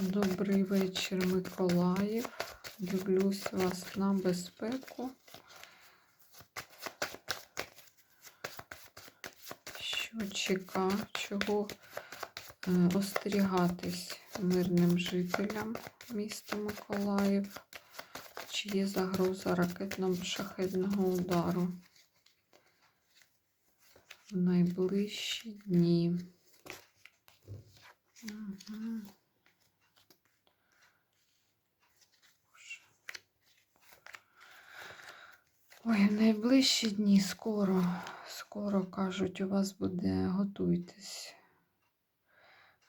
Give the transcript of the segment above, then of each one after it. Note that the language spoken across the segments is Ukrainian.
Добрий вечір, Миколаїв. Дивлюсь вас на безпеку. Що чека, чого е, остерігатись мирним жителям міста Миколаїв? Чи є загроза ракетно-шахедного удару в найближчі дні? Угу. Ой, в найближчі дні скоро, скоро кажуть, у вас буде, готуйтесь.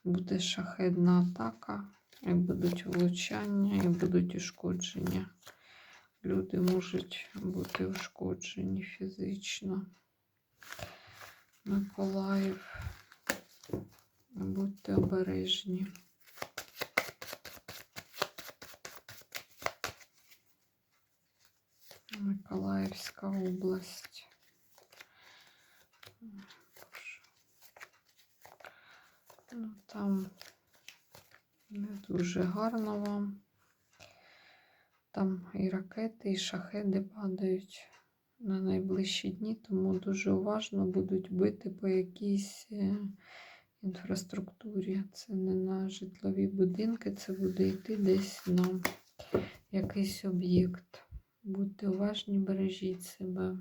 Буде шахедна атака, і будуть влучання, і будуть ушкодження. Люди можуть бути ушкоджені фізично. Миколаїв, будьте обережні. Миколаївська область. Ну, там не дуже гарно вам. Там і ракети, і шахеди падають на найближчі дні, тому дуже уважно будуть бити по якійсь е, інфраструктурі. Це не на житлові будинки, це буде йти десь на якийсь об'єкт. Будьте уважні, бережіть себе.